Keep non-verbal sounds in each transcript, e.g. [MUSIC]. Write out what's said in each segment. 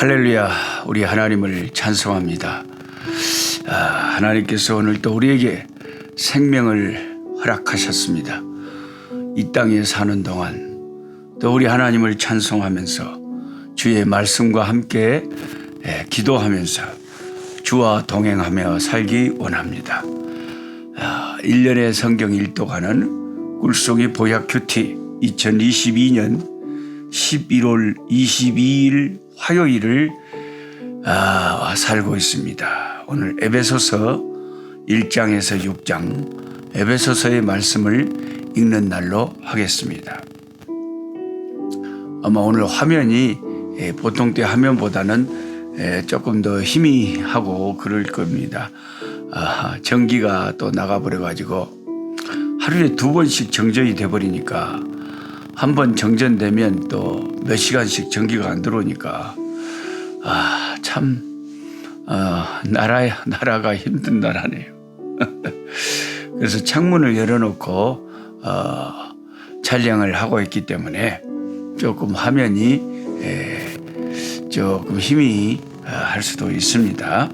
할렐루야, 우리 하나님을 찬송합니다. 아, 하나님께서 오늘 또 우리에게 생명을 허락하셨습니다. 이 땅에 사는 동안 또 우리 하나님을 찬송하면서 주의 말씀과 함께 예, 기도하면서 주와 동행하며 살기 원합니다. 아, 1년의 성경 일독하는 꿀송이 보약 큐티 2022년 11월 22일 화요일을 아, 살고 있습니다. 오늘 에베소서 1장에서 6장 에베소서의 말씀을 읽는 날로 하겠습니다. 아마 오늘 화면이 예, 보통 때 화면보다는 예, 조금 더 희미하고 그럴 겁니다. 아, 전기가 또 나가버려 가지고 하루에 두 번씩 정전이 돼버리니까 한 번 정전되면 또 몇 시간씩 전기가 안 들어오니까 아 참 어, 나라야 [LAUGHS] 나라가 힘든 나라네요. [LAUGHS] 그래서 창문을 열어놓고 어, 촬영을 하고 있기 때문에 조금 화면이 에, 조금 힘이 어, 할 수도 있습니다.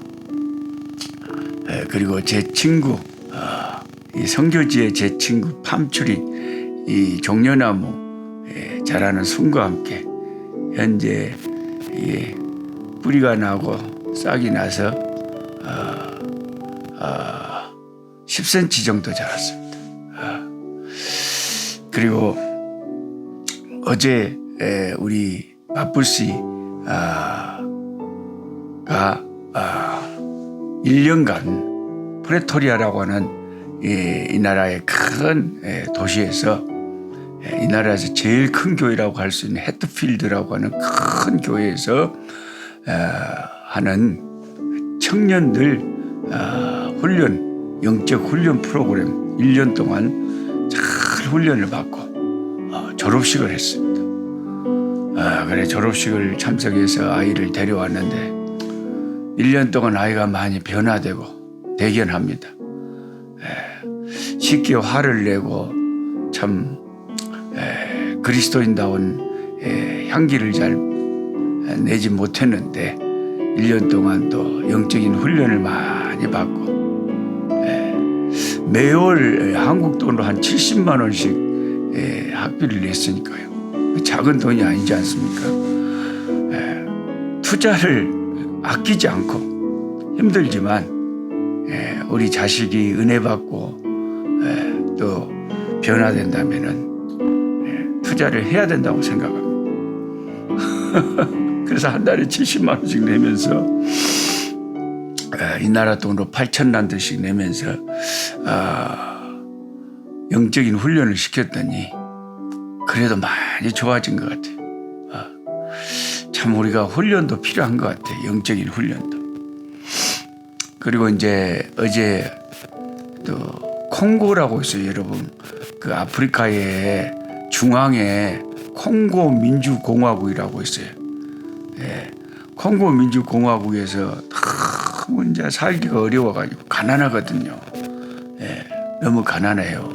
에, 그리고 제 친구 어, 이 성교지의 제 친구 팜추리 이 종려나무 에, 자라는 순과 함께 현재 이 뿌리가 나고 싹이 나서 어, 어, 10cm 정도 자랐습니다. 어, 그리고 어제 에, 우리 마뿔씨 아, 가 아, 1년간 프레토리아라고 하는 이, 이 나라의 큰 에, 도시에서 에, 이 나라에서 제일 큰 교회라고 할 수 있는 헤트필드라고 하는 큰 교회에서 에, 하는 청년들 아, 훈련 영적 훈련 프로그램 1년 동안 잘 훈련을 받고 어, 졸업식을 했습니다. 아, 그래 졸업식을 참석해서 아이를 데려왔는데 1년 동안 아이가 많이 변화되고 대견합니다. 에, 쉽게 화를 내고 참 에, 그리스도인다운 에, 향기를 잘 내지 못했는데 1년 동안 또 영적인 훈련을 많이 받고 에, 매월 한국 돈으로 한 70만 원씩 에, 학비를 냈으니까요. 작은 돈이 아니지 않습니까? 에, 투자를 아끼지 않고 힘들지만 에, 우리 자식이 은혜 받고 에, 또 변화된다면은 에, 투자를 해야 된다고 생각합니다. [LAUGHS] 그래서 한 달에 70만 원씩 내면서 에, 이 나라 돈으로 8천 란드씩 내면서 아, 영적인 훈련을 시켰더니 그래도 많이 좋아진 것 같아요. 아, 참 우리가 훈련도 필요한 것 같아요. 영적인 훈련도. 그리고 이제 어제 또 콩고라고 있어요, 여러분. 그 아프리카의 중앙에 콩고 민주공화국이라고 있어요. 예, 콩고 민주공화국에서 너무 이제 살기가 어려워가지고 가난하거든요. 예, 너무 가난해요.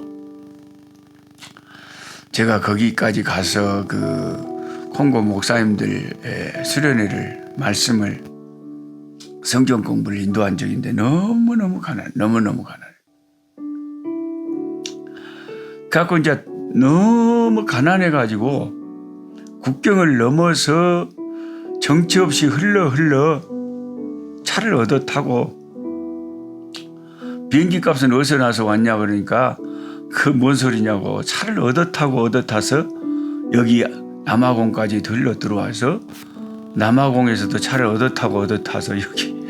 제가 거기까지 가서 그 콩고 목사님들 수련회를 말씀을 성경 공부를 인도한 적인데 너무 너무 가난, 너무 너무 가난. 갖고 이제 너무 가난해 가지고 국경을 넘어서 정치 없이 흘러 흘러 차를 얻어 타고 비행기 값은 어디서 나서 왔냐 그러니까 그 뭔 소리냐고 차를 얻어 타고 얻어 타서 여기 남아공까지 들러 들어와서 남아공에서도 차를 얻어 타고 얻어 타서 여기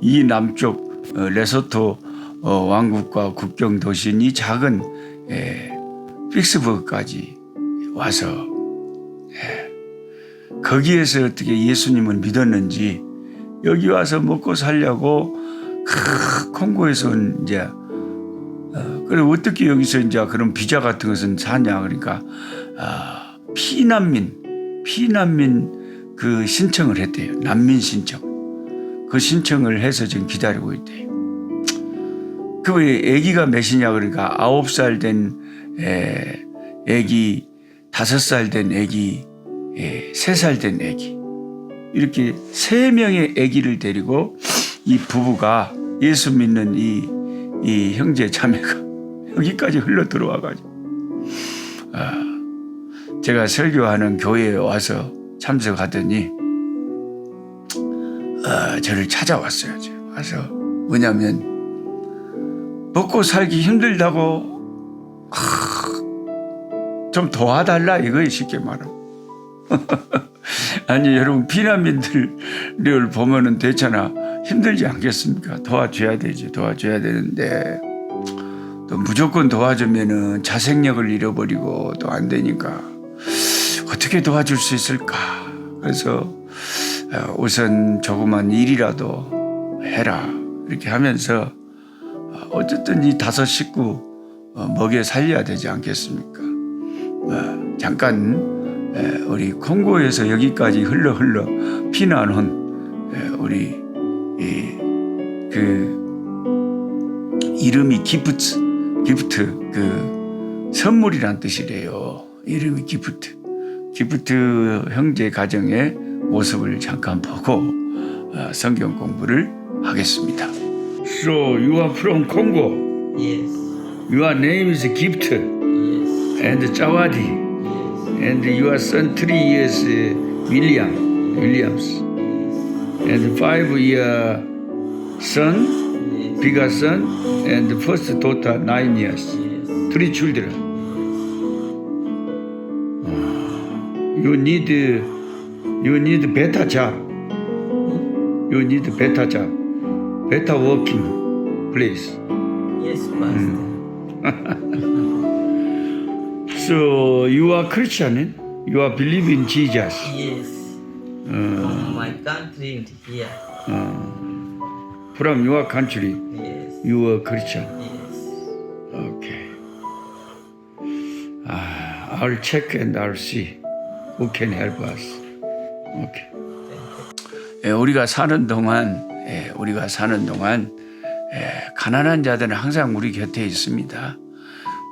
이 남쪽 어, 레소토 어, 왕국과 국경 도시인 이 작은 에, 픽스버그까지 와서 예, 거기에서 어떻게 예수님을 믿었는지 여기 와서 먹고 살려고 크, 콩고에서 온 이제 어, 그래 어떻게 여기서 이제 그런 비자 같은 것은 사냐? 그러니까 아, 피난민 피난민 그 신청을 했대요. 난민 신청. 그 신청을 해서 지금 기다리고 있대요. 그 아기가 몇이냐? 그러니까 아홉 살된 아기 다섯 살된 아기 세 살된 아기 이렇게 세 명의 아기를 데리고 이 부부가 예수 믿는 이, 이 형제 자매가 [LAUGHS] 여기까지 흘러 들어와 가지고 아, 제가 설교하는 교회에 와서 참석하더니 아, 저를 찾아왔어요. 와서 뭐냐면 먹고 살기 힘들다고 아, 좀 도와달라 이거예요 쉽게 말하면. 아니 여러분 피난민들을 보면은 되잖아 힘들지 않겠습니까? 도와줘야 되지 도와줘야 되는데 또 무조건 도와주면은 자생력을 잃어버리고 또 안 되니까 어떻게 도와줄 수 있을까? 그래서 어, 우선 조그만 일이라도 해라 이렇게 하면서 어, 어쨌든 이 다섯 식구 어, 먹여 살려야 되지 않겠습니까? 어, 잠깐 에, 우리 콩고에서 여기까지 흘러 흘러 피난 온 에, 우리 이, 그 이름이 기프트 기프트 그 선물이란 뜻이래요. 이름이 기프트 기프트 형제 가정의 모습을 잠깐 보고 어, 성경 공부를 하겠습니다. So you are from Congo. Yes. Your name is Gift. And Jawadi. And your son three years uh, William Williams. And five year son bigger son and the first daughter nine years. Three children. You need you need better job. You need better job. Better working place. Yes, Pastor. [LAUGHS] so you are Christian you are believe in Jesus Yes. From my country here. from your country Yes. you are Christian Yes. Okay. Ah, I'll check and I'll see who can help us. Okay. 예, 우리가 사는 동안, 예, 우리가 사는 동안 예, 가난한 자들은 항상 우리 곁에 있습니다.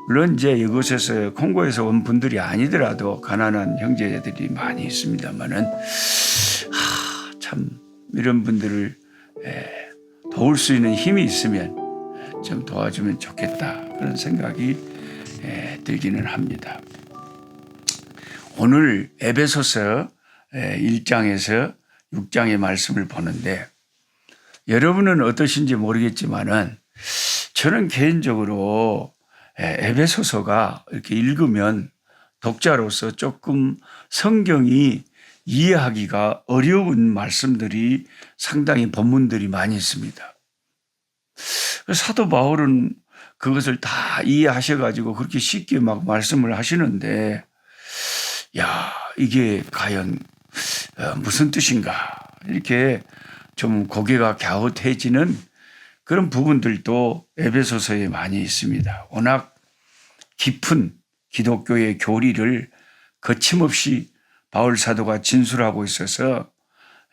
물론 이제 이곳에서 콩고에서 온 분들이 아니더라도 가난한 형제들이 많이 있습니다만은 하, 참 이런 분들을 예, 도울 수 있는 힘이 있으면 좀 도와주면 좋겠다 그런 생각이 에, 들기는 합니다. 오늘 에베소서 1장에서 6장의 말씀을 보는데 여러분은 어떠신지 모르겠지만은 저는 개인적으로 에, 에베소서가 이렇게 읽으면 독자로서 조금 성경이 이해하기가 어려운 말씀들이 상당히 본문들이 많이 있습니다. 사도 바울은 그것을 다 이해하셔가지고 그렇게 쉽게 막 말씀을 하시는데, 야, 이게 과연 어, 무슨 뜻인가. 이렇게 좀 고개가 갸웃해지는 그런 부분들도 에베소서에 많이 있습니다. 워낙 깊은 기독교의 교리를 거침없이 바울 사도가 진술하고 있어서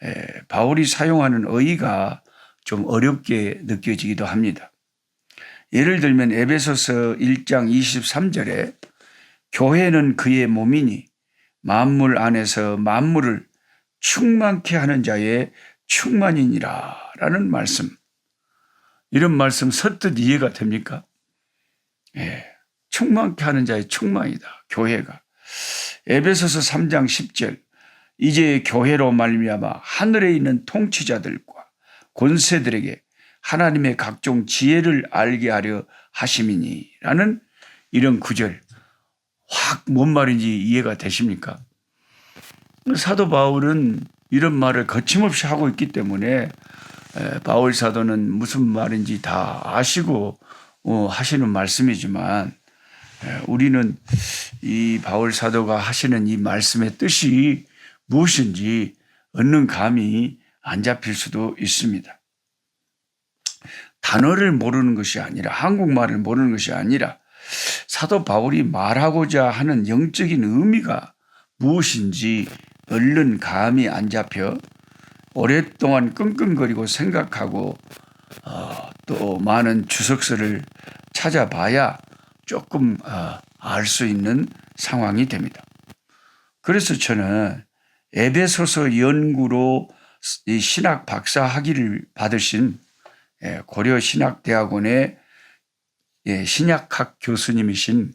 에, 바울이 사용하는 어휘가 좀 어렵게 느껴지기도 합니다. 예를 들면 에베소서 1장 23절에 교회는 그의 몸이니 만물 안에서 만물을 충만케 하는 자의 충만이니라 라는 말씀. 이런 말씀 서뜻 이해가 됩니까? 예. 충만케 하는 자의 충만이다. 교회가. 에베소서 3장 10절 이제 교회로 말미암아 하늘에 있는 통치자들과 권세들에게 하나님의 각종 지혜를 알게 하려 하심이니라는 이런 구절 확 뭔 말인지 이해가 되십니까? 사도 바울은 이런 말을 거침없이 하고 있기 때문에 바울 사도는 무슨 말인지 다 아시고 어, 하시는 말씀이지만 우리는 이 바울 사도가 하시는 이 말씀의 뜻이 무엇인지 얻는 감이 안 잡힐 수도 있습니다. 단어를 모르는 것이 아니라 한국말을 모르는 것이 아니라 사도 바울이 말하고자 하는 영적인 의미가 무엇인지 얼른 감이 안 잡혀 오랫동안 끙끙거리고 생각하고 어, 또 많은 주석서를 찾아봐야 조금 어, 알수 있는 상황이 됩니다. 그래서 저는 에베소서 연구로 이 신학 박사 학위를 받으신 예, 고려 신학대학원의 예, 신약학 교수님이신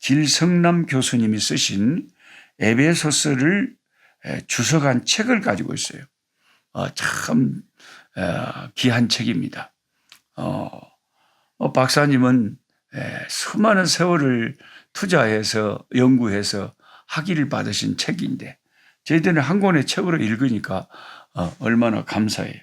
길성남 교수님이 쓰신 에베소서를 예, 주석한 책을 가지고 있어요. 어, 참 어, 귀한 책입니다. 박사님은 예, 수많은 세월을 투자해서 연구해서 학위를 받으신 책인데 저희들은 한 권의 책으로 읽으니까 어, 얼마나 감사해요.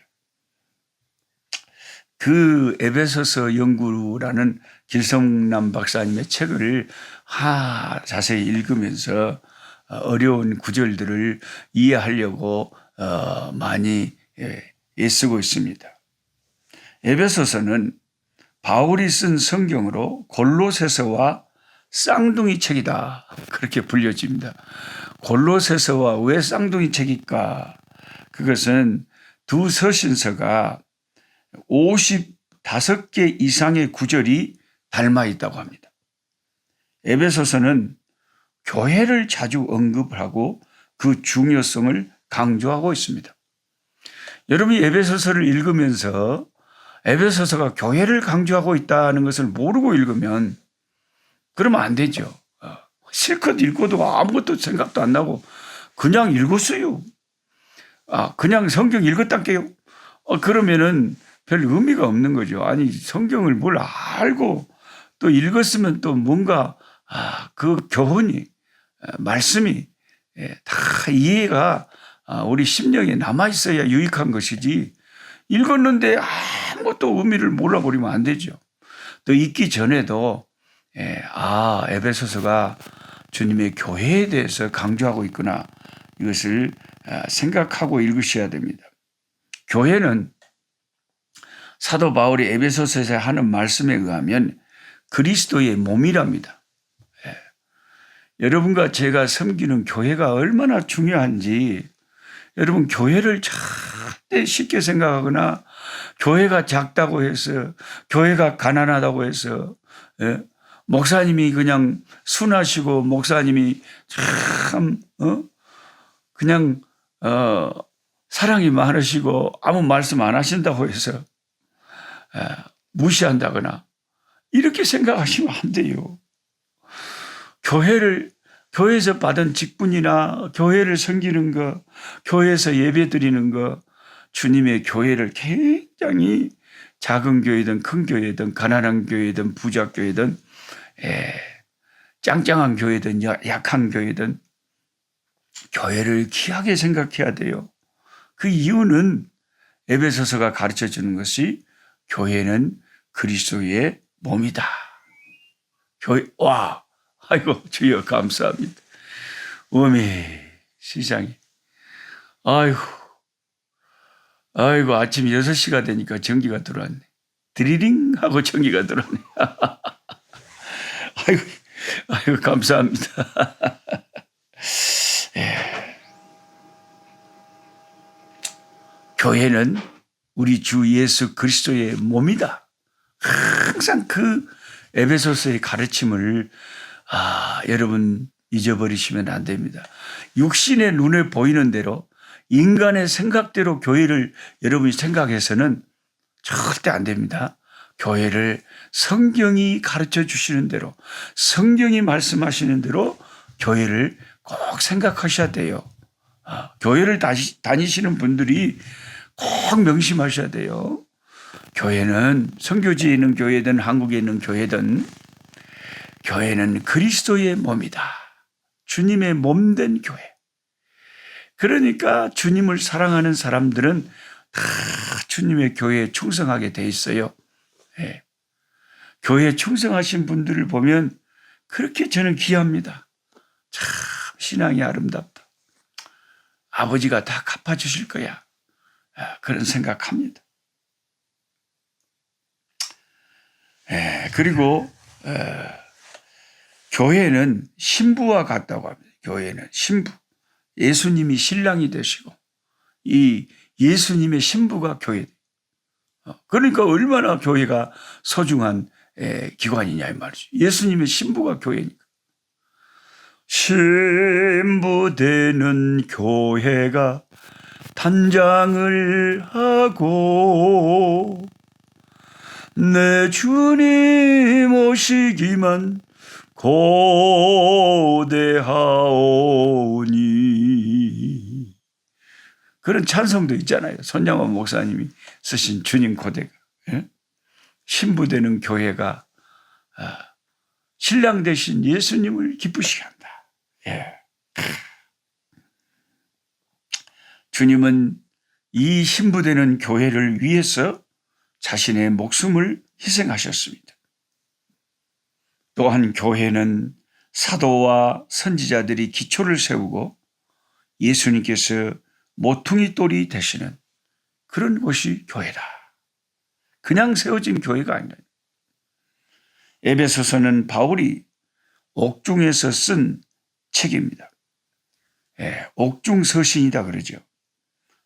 그 에베소서 연구라는 길성남 박사님의 책을 하 자세히 읽으면서 어, 어려운 구절들을 이해하려고 어, 많이 예, 애쓰고 있습니다. 에베소서는 바울이 쓴 성경으로 골로새서와 쌍둥이 책이다 그렇게 불려집니다. 골로새서와 왜 쌍둥이 책일까? 그것은 두 서신서가 55개 이상의 구절이 닮아 있다고 합니다. 에베소서는 교회를 자주 언급하고 그 중요성을 강조하고 있습니다. 여러분이 에베소서를 읽으면서 에베소서가 교회를 강조하고 있다는 것을 모르고 읽으면 그러면 안 되죠. 어, 실컷 읽어도 아무것도 생각도 안 나고 그냥 읽었어요. 아, 그냥 성경 읽었다게요. 어, 그러면은 별 의미가 없는 거죠. 아니, 성경을 뭘 알고 또 읽었으면 또 뭔가 아, 그 교훈이 아, 말씀이 예, 다 이해가 아, 우리 심령에 남아 있어야 유익한 것이지 읽었는데 아무것도 의미를 몰라버리면 안 되죠. 또 읽기 전에도 예, 아 에베소서가 주님의 교회에 대해서 강조하고 있구나 이것을 아, 생각하고 읽으셔야 됩니다. 교회는 사도 바울이 에베소서에서 하는 말씀에 의하면 그리스도의 몸이랍니다. 예. 여러분과 제가 섬기는 교회가 얼마나 중요한지 여러분 교회를 쉽게 생각하거나 교회가 작다고 해서 교회가 가난하다고 해서 예? 목사님이 그냥 순하시고 목사님이 참 어? 그냥 어 사랑이 많으시고 아무 말씀 안 하신다고 해서 에, 무시한다거나 이렇게 생각하시면 안 돼요. 교회를 교회에서 받은 직분이나 교회를 섬기는 거, 교회에서 예배 드리는 거, 주님의 교회를 굉장히 작은 교회든 큰 교회든 가난한 교회든 부자 교회든 에, 짱짱한 교회든 약한 교회든 교회를 귀하게 생각해야 돼요. 그 이유는 에베소서가 가르쳐 주는 것이 교회는 그리스도의 몸이다. 교회, 와, 아이고, 주여 감사합니다. 어메, 시장이. 아이고, 아이고, 아침 6시가 되니까 전기가 들어왔네. 드리링 하고 전기가 들어왔네. [LAUGHS] 아이고, 아이고, 감사합니다. [LAUGHS] 교회는 우리 주 예수 그리스도의 몸이다. 항상 그 에베소서의 가르침을 아, 여러분 잊어버리시면 안 됩니다. 육신의 눈에 보이는 대로 인간의 생각대로 교회를 여러분이 생각해서는 절대 안 됩니다. 교회를 성경이 가르쳐 주시는 대로 성경이 말씀하시는 대로 교회를 꼭 생각하셔야 돼요. 아, 교회를 다시, 다니시는 분들이 꼭 명심하셔야 돼요. 교회는 선교지에 있는 교회든 한국에 있는 교회든 교회는 그리스도의 몸이다. 주님의 몸 된 교회. 그러니까 주님을 사랑하는 사람들은 다 주님의 교회에 충성하게 돼 있어요. 예. 교회에 충성하신 분들을 보면 그렇게 저는 귀합니다. 참 신앙이 아름답다. 아버지가 다 갚아주실 거야. 아, 그런 생각합니다. 예, 그리고 에, 교회는 신부와 같다고 합니다. 교회는 신부. 예수님이 신랑이 되시고 이 예수님의 신부가 교회. 어, 그러니까 얼마나 교회가 소중한 에, 기관이냐 이 말이죠. 예수님의 신부가 교회니까. 신부가 신부 되는 교회가 단장을 하고 내 주님 오시기만 고대하오니 그런 찬송도 있잖아요. 손양원 목사님이 쓰신 주님 고대가 예? 신부되는 교회가 아, 신랑 대신 예수님을 기쁘시게 한다. 예. 주님은 이 신부되는 교회를 위해서 자신의 목숨을 희생하셨습니다. 또한 교회는 사도와 선지자들이 기초를 세우고 예수님께서 모퉁이 돌이 되시는 그런 곳이 교회다. 그냥 세워진 교회가 아니라 에베소서는 바울이 옥중에서 쓴 책입니다. 예, 옥중 서신이다 그러죠.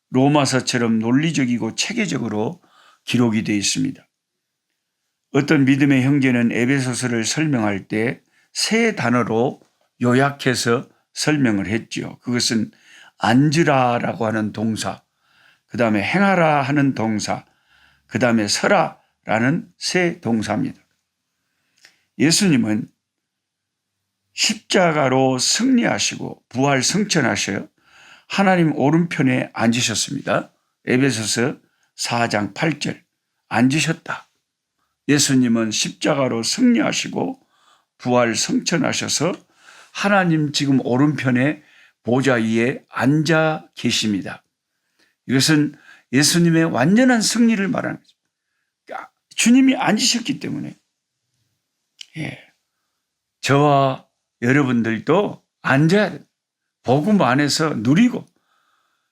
로마서처럼 논리적이고 체계적으로 기록이 되어 있습니다. 어떤 믿음의 형제는 에베소서를 설명할 때 세 단어로 요약해서 설명을 했지요. 그것은 앉으라라고 하는 동사, 그 다음에 행하라 하는 동사, 그 다음에 서라라는 세 동사입니다. 예수님은 십자가로 승리하시고 부활 승천하셔 하나님 오른편에 앉으셨습니다. 에베소서 4장 8절 앉으셨다. 예수님은 십자가로 승리하시고 부활 승천하셔서 하나님 지금 오른편에 보좌 위에 앉아 계십니다. 이것은 예수님의 완전한 승리를 말하는 거죠. 그러니까 주님이 앉으셨기 때문에 예. 저와 여러분들도 앉아야 돼. 복음 안에서 누리고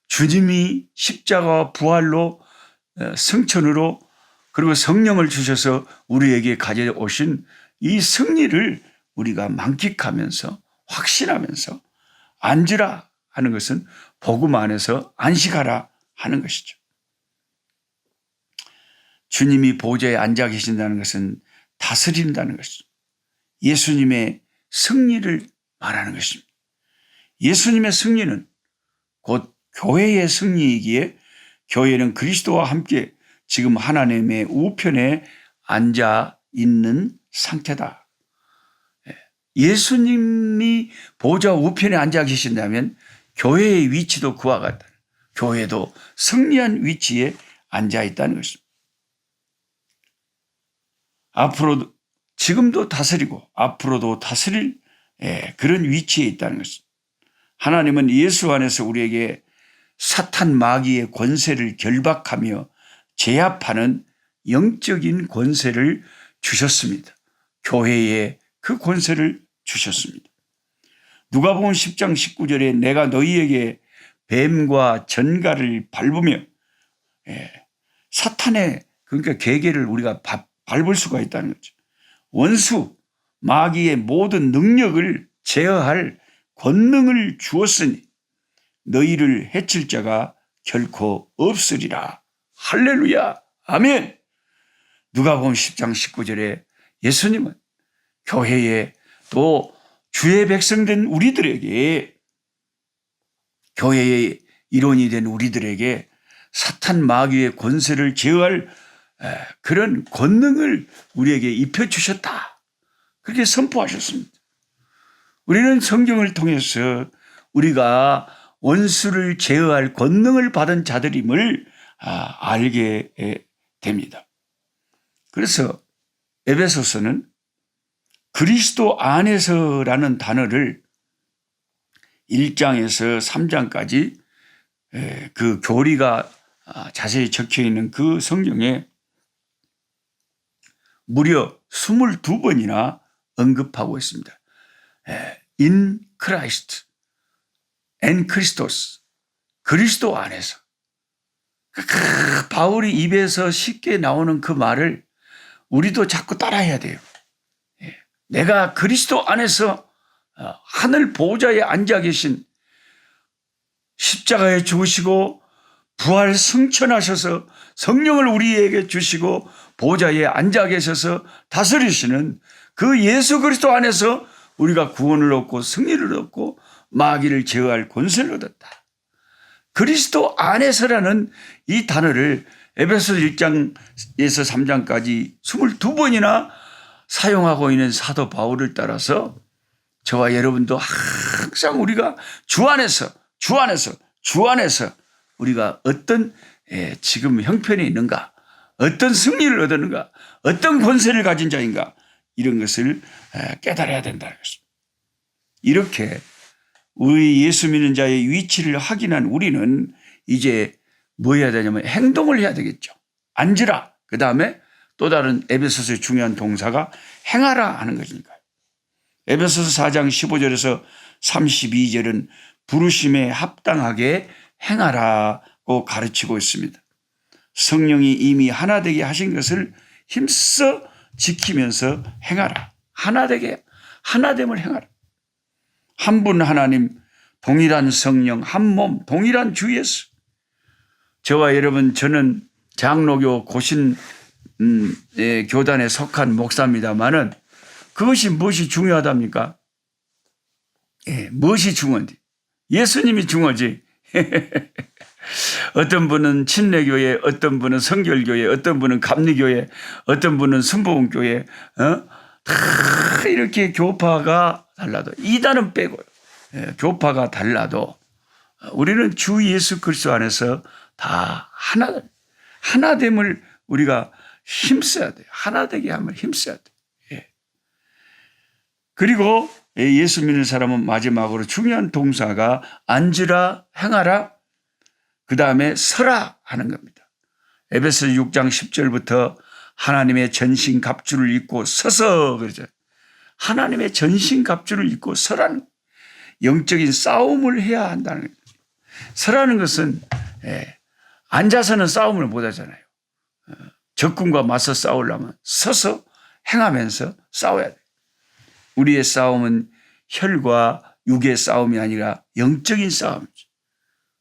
주님이 십자가와 부활로 어, 승천으로 그리고 성령을 주셔서 우리에게 가져오신 이 승리를 우리가 만끽하면서 확신하면서 앉으라 하는 것은 복음 안에서 안식하라 하는 것이죠. 주님이 보좌에 앉아 계신다는 것은 다스린다는 것이죠. 예수님의 승리를 말하는 것입니다. 예수님의 승리는 곧 교회의 승리이기에 교회는 그리스도와 함께 지금 하나님의 우편에 앉아 있는 상태다. 예. 예수님이 보좌 우편에 앉아 계신다면 교회의 위치도 그와 같다. 교회도 승리한 위치에 앉아 있다는 것입니다. 앞으로도 지금도 다스리고 앞으로도 다스릴 예, 그런 위치에 있다는 것입니다. 하나님은 예수 안에서 우리에게 사탄 마귀의 권세를 결박하며 제압하는 영적인 권세를 주셨습니다. 교회에 그 권세를 주셨습니다. 누가 보면 10장 19절에 내가 너희에게 뱀과 전갈을 밟으며 예, 사탄의 그러니까 계계를 우리가 밟을 수가 있다는 거죠. 원수 마귀의 모든 능력을 제어할 권능을 주었으니 너희를 해칠 자가 결코 없으리라. 할렐루야. 아멘. 누가 보면 10장 19절에 예수님은 교회에 또 주의 백성된 우리들에게 교회의 일원이 된 우리들에게 사탄 마귀의 권세를 제어할 그런 권능을 우리에게 입혀 주셨다. 그렇게 선포하셨습니다. 우리는 성경을 통해서 우리가 원수를 제어할 권능을 받은 자들임을 아, 알게 됩니다. 그래서 에베소서는 그리스도 안에서라는 단어를 1장에서 3장까지 그 교리가 아, 자세히 적혀 있는 그 성경에 무려 22번이나 언급하고 있습니다. in Christ, and Christos, 그리스도 안에서. 그 바울이 입에서 쉽게 나오는 그 말을 우리도 자꾸 따라해야 돼요. 예. 내가 그리스도 안에서 어, 하늘 보좌에 앉아 계신 십자가에 죽으시고 부활 승천하셔서 성령을 우리에게 주시고 보좌에 앉아 계셔서 다스리시는 그 예수 그리스도 안에서 우리가 구원을 얻고 승리를 얻고 마귀를 제어할 권세를 얻었다. 그리스도 안에서라는 이 단어를 에베소 1장에서 3장까지 22번이나 사용하고 있는 사도 바울을 따라서 저와 여러분도 항상 우리가 주 안에서, 주 안에서, 주 안에서 우리가 어떤 예, 지금 형편에 있는가, 어떤 승리를 얻었는가, 어떤 권세를 가진 자인가, 이런 것을 에, 깨달아야 된다는 것입니다. 이렇게 우리 예수 믿는 자의 위치를 확인한 우리는 이제 뭐 해야 되냐면 행동을 해야 되겠죠. 앉으라. 그 다음에 또 다른 에베소서의 중요한 동사가 행하라 하는 것이니까요. 에베소서 4장 15절에서 32절은 부르심에 합당하게 행하라고 가르치고 있습니다. 성령이 이미 하나 되게 하신 것을 힘써 지키면서 행하라. 하나 되게 하나됨을 행하라. 한 분 하나님, 동일한 성령, 한 몸, 동일한 주 예수. 저와 여러분, 저는 장로교 고신 음, 예, 교단에 속한 목사입니다만은 그것이 무엇이 중요하답니까? 예, 무엇이 중요한지. 예수님이 중요하지. [LAUGHS] 어떤 분은 친례교회, 어떤 분은 성결교회, 어떤 분은 감리교회, 어떤 분은 순복음교회, 어? 다 이렇게 교파가 달라도 이단은 빼고요. 예, 교파가 달라도 우리는 주 예수 그리스도 안에서 다 하나 하나됨을 우리가 힘써야 돼요. 하나 되게 하면 힘써야 돼. 예. 그리고 예수 믿는 사람은 마지막으로 중요한 동사가 앉으라, 행하라, 그 다음에 서라 하는 겁니다. 에베소 6장 10절부터 하나님의 전신 갑주를 입고 서서 그러죠. 하나님의 전신 갑주를 입고 서라는 영적인 싸움을 해야 한다는. 서라는 것은 예, 앉아서는 싸움을 못 하잖아요. 어, 적군과 맞서 싸우려면 서서 행하면서 싸워야 돼. 우리의 싸움은 혈과 육의 싸움이 아니라 영적인 싸움이죠.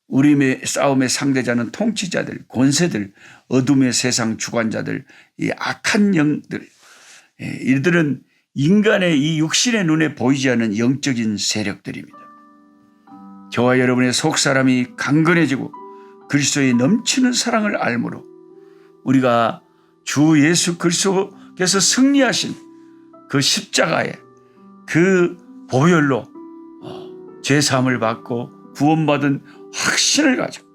우리의 싸움의 상대자는 통치자들, 권세들, 어둠의 세상 주관자들, 이 악한 영들. 예, 이들은 인간의 이 육신의 눈에 보이지 않는 영적인 세력들입니다. 저와 여러분의 속 사람이 강건해지고 그리스도의 넘치는 사랑을 알므로 우리가 주 예수 그리스도께서 승리하신 그 십자가에 그 보혈로 어, 죄 사함을 받고 구원받은 확신을 가지고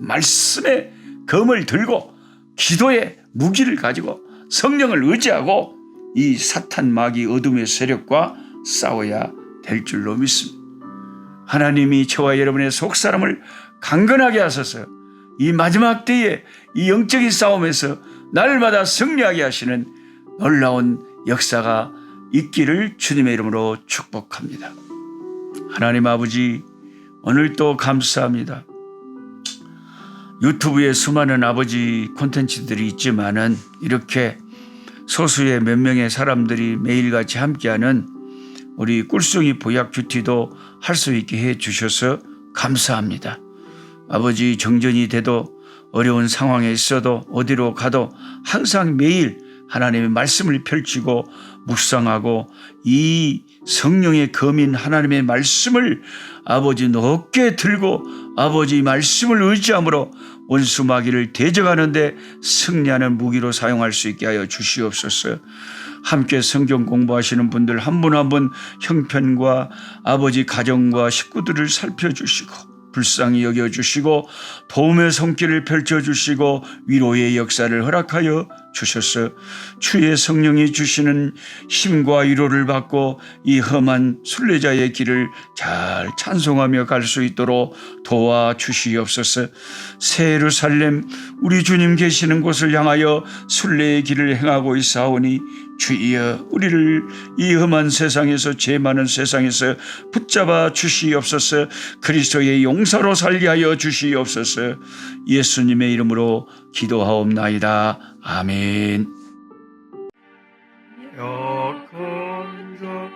말씀의 검을 들고 기도의 무기를 가지고 성령을 의지하고 이 사탄 마귀 어둠의 세력과 싸워야 될 줄로 믿습니다. 하나님이 저와 여러분의 속 사람을 강건하게 하소서. 이 마지막 때에 이 영적인 싸움에서 날마다 승리하게 하시는 놀라운 역사가 있기를 주님의 이름으로 축복합니다. 하나님 아버지, 오늘 또 감사합니다. 유튜브에 수많은 아버지 콘텐츠들이 있지만은 이렇게 소수의 몇 명의 사람들이 매일같이 함께하는 우리 꿀송이 보약 큐티도 할 수 있게 해 주셔서 감사합니다. 아버지 정전이 돼도 어려운 상황에 있어도 어디로 가도 항상 매일 하나님의 말씀을 펼치고 묵상하고 이 성령의 검인 하나님의 말씀을 아버지 높게 들고 아버지 말씀을 의지함으로 원수 마귀를 대적하는데 승리하는 무기로 사용할 수 있게 하여 주시옵소서. 함께 성경 공부하시는 분들 한 분 한 분 형편과 아버지 가정과 식구들을 살펴주시고 불쌍히 여겨주시고 도움의 손길을 펼쳐주시고 위로의 역사를 허락하여 주셔서 주의 성령이 주시는 힘과 위로를 받고 이 험한 순례자의 길을 잘 찬송하며 갈 수 있도록 도와 주시옵소서. 새 예루살렘 우리 주님 계시는 곳을 향하여 순례의 길을 행하고 있사오니 주여 우리를 이 험한 세상에서 죄 많은 세상에서 붙잡아 주시옵소서. 그리스도의 용사로 살게 하여 주시옵소서. 예수님의 이름으로 기도하옵나이다. 아멘. 약한 자